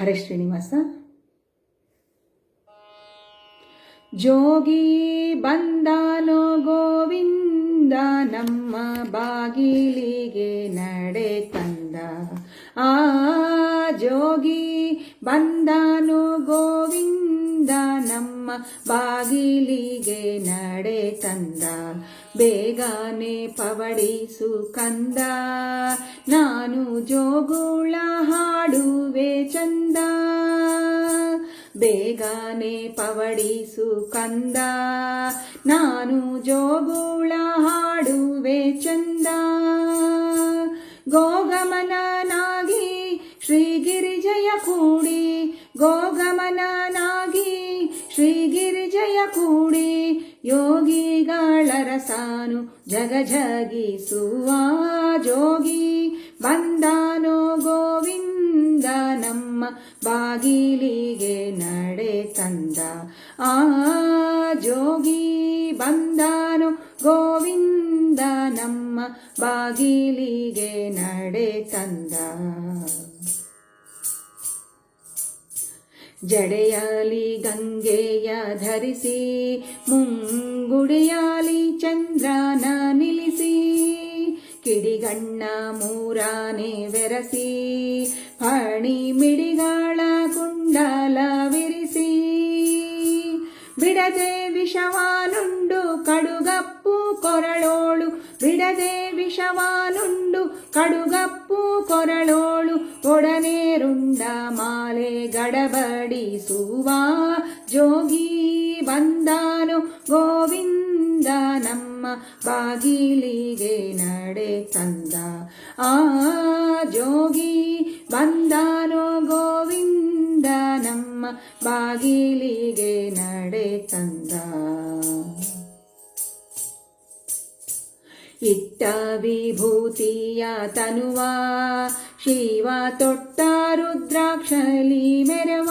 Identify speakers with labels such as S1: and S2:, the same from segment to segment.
S1: ಹರೇ ಶ್ರೀನಿವಾಸ ಜೋಗಿ ಬಂದಾನೋ ಗೋವಿಂದ ನಮ್ಮ ಬಾಗಿಲಿಗೆ ನಡೆ ತಂದ. ಆ ಜೋಗಿ ಬಂದಾನೋ ಗೋವಿಂದ ನಮ್ಮ ಬಾಗಿಲಿಗೆ ನಡೆ ತಂದ. ಬೇಗನೆ ಪವಡಿಸು ಕಂದ ನಾನು ಜೋಗುಳ ಹಾಡುವೆ ಚಂದ. ಬೇಗನೆ ಪವಡಿಸು ಕಂದ ನಾನು ಜೋಗುಳ ಹಾಡುವೆ ಚಂದ. ಗೋಗಮನನಾಗಿ ಶ್ರೀಗಿರಿಜಯ ಕೂಡಿ. ಗೋಗಮನನಾಗಿ ಶ್ರೀಗಿರಿಜಯ ಕೂಡಿ ಯೋಗಿಗಳ ಸಾನು ಜಗ ಜಗಿಸುವ ಜೋಗಿ ಬಂದಾನೋ ಗೋವಿಂದ ನಮ್ಮ ಬಾಗಿಲಿಗೆ ನಡೆ ತಂದ ಆ ಜೋಗಿ ಬಂದಾನೋ ಗೋವಿಂದ ನಮ್ಮ ಬಾಗಿಲಿಗೆ ನಡೆ ತಂದ. ಜಡೆಯಾಲಿ ಗಂಗೆಯ ಧರಿಸಿ ಮುಂಗುಡಿಯಾಲಿ ಚಂದ್ರನ ನಿಲ್ಲಿಸಿ ಕಿಡಿಗಣ್ಣ ಮೂರಾನೆ ಬೆರಸಿ ಫಣಿ ಮಿಡಿಗಳ ಕುಂಡಲ ವಿರಿಸಿ ಬಿಡದೆ ವಿಷವಾನುಂಡು ಕಡುಗಪ್ಪು ಕೊರಳೋಳು ಬಿಡದೆ ವಿಷವಾನುಂಡು ಕಡುಗಪ್ಪು ಕೊರಳೋಳು ಒಡನೆ ರುಂಡ ಮಾಲೆ ಗಡಬಡಿಸುವ ಜೋಗಿ ಬಂದಾನು ಗೋವಿಂದ ನಮ್ಮ ಬಾಗಿಲಿಗೆ ನಡೆ ತಂದ. ಆ ಜೋಗಿ ಬಂದಾನು ಗೋವಿಂದ ನಮ್ಮ ಬಾಗಿಲಿಗೆ ನಡೆ ತಂದ. ಇಟ್ಟ ವಿಭೂತಿಯ ತನುವ, ಶಿವ ತೊಟ್ಟ ರುದ್ರಾಕ್ಷಲಿ ಮೆರವ.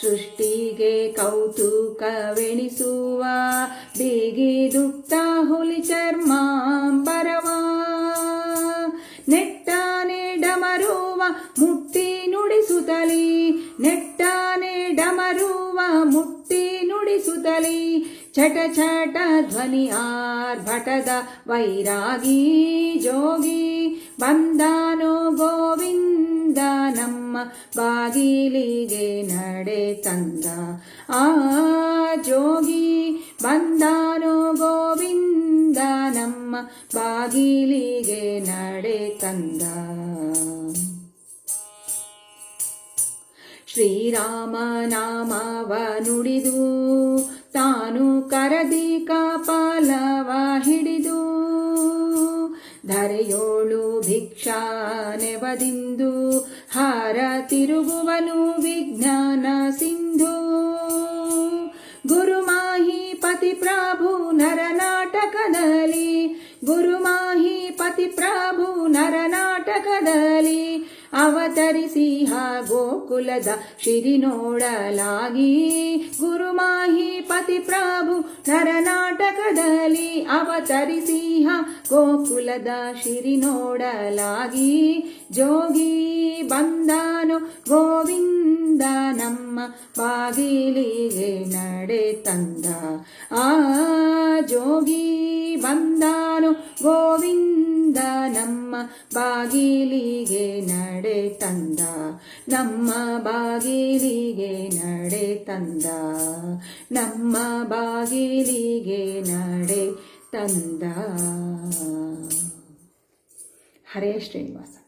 S1: ಸೃಷ್ಟಿಗೆ ಕೌತುಕವೆಣಿಸುವ ದುಕ್ತಾ ಹುಲಿ ಚರ್ಮಾಂಬರವ. ನೆಟ್ಟಾನೆ ಡಮರುವ ಮುಟ್ಟಿ ನುಡಿಸುತ್ತಲಿ, ನೆಟ್ಟಾನೆ ಡಮರುವ ಮುಟ್ಟಿ ನುಡಿಸುತ್ತಲಿ ಚಟ ಚಟ ಧ್ವನಿ ಆರ್ಭಟದ ವೈರಾಗಿ ಜೋಗಿ, ಬಂದಾನೋ ಗೋವಿಂದ ನಮ್ಮ ಬಾಗಿಲಿಗೆ ನಡೆ ತಂದ. ಆ ಜೋಗಿ, ಬಂದಾನೋ ಗೋವಿಂದ ನಮ್ಮ ಬಾಗಿಲಿಗೆ ನಡೆ ತಂದ. ಶ್ರೀರಾಮ ನಾಮವ ನುಡಿದು ತಾನು ಕರದಿ ಕಾಪಾಲವ ಹಿಡಿದು ಧರೆಯೋಳು ಭಿಕ್ಷಾ ನೆವದಿಂದು ಹಾರ ತಿರುಗುವನು ವಿಜ್ಞಾನ ಸಿಂಧು. ಗುರುಮಾಹಿ ಪತಿ ಪ್ರಭು ನರನಾಟಕದಲ್ಲಿ ಗುರುಮಾಹಿ ಪತಿ ಪ್ರಭು ನರನಾಟಕದಲ್ಲಿ ಅವತರಿಸಿ ಗೋಕುಲದ ಶಿರಿ ನೋಡಲಾಗಿ ಗುರುಮಾಹಿ ಪತಿ ಪ್ರಭು ನರನಾಟಕದಲ್ಲಿ ಅವತರಿಸಿ ಸಿಂಹ ಗೋಕುಲದ ಶಿರಿ ನೋಡಲಾಗಿ. ಜೋಗಿ ಬಂದಾನು ಗೋವಿಂದ ನಮ್ಮ ಬಾಗಿಲಿಗೆ ನಡೆ ತಂದ. ಆ ಜೋಗಿ ಬಂದಾನು ಗೋವಿಂದ ನಮ್ಮ ಬಾಗಿಲಿಗೆ ನಡೆ ತಂದ, ನಮ್ಮ ಬಾಗಿಲಿಗೆ ನಡೆ ತಂದ, ನಮ್ಮ ಬಾಗಿಲಿಗೆ ನಡೆ ತಂದ. ಹರೇ ಶ್ರೀನಿವಾಸ.